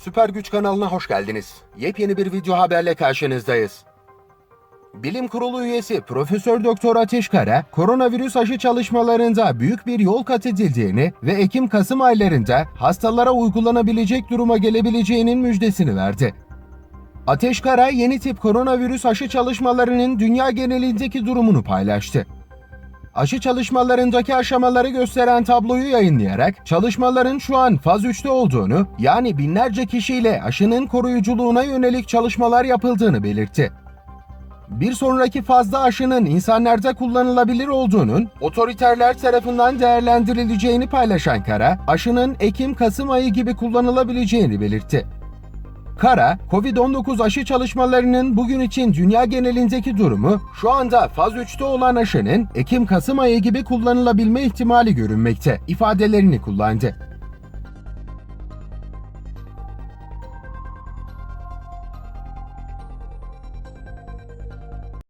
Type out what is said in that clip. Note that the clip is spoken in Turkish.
Süper Güç kanalına hoş geldiniz. Yepyeni bir video haberle karşınızdayız. Bilim Kurulu üyesi Profesör Doktor Ateş Kara, koronavirüs aşı çalışmalarında büyük bir yol kat edildiğini ve Ekim-Kasım aylarında hastalara uygulanabilecek duruma gelebileceğinin müjdesini verdi. Ateş Kara, yeni tip koronavirüs aşı çalışmalarının dünya genelindeki durumunu paylaştı. Aşı çalışmalarındaki aşamaları gösteren tabloyu yayınlayarak çalışmaların şu an faz 3'te olduğunu, yani binlerce kişiyle aşının koruyuculuğuna yönelik çalışmalar yapıldığını belirtti. Bir sonraki fazda aşının insanlarda kullanılabilir olduğunun otoriterler tarafından değerlendirileceğini paylaşan Kara, aşının Ekim-Kasım ayı gibi kullanılabileceğini belirtti. Kara, Covid-19 aşı çalışmalarının bugün için dünya genelindeki durumu, şu anda faz 3'te olan aşının Ekim-Kasım ayı gibi kullanılabilme ihtimali görünmekte ifadelerini kullandı.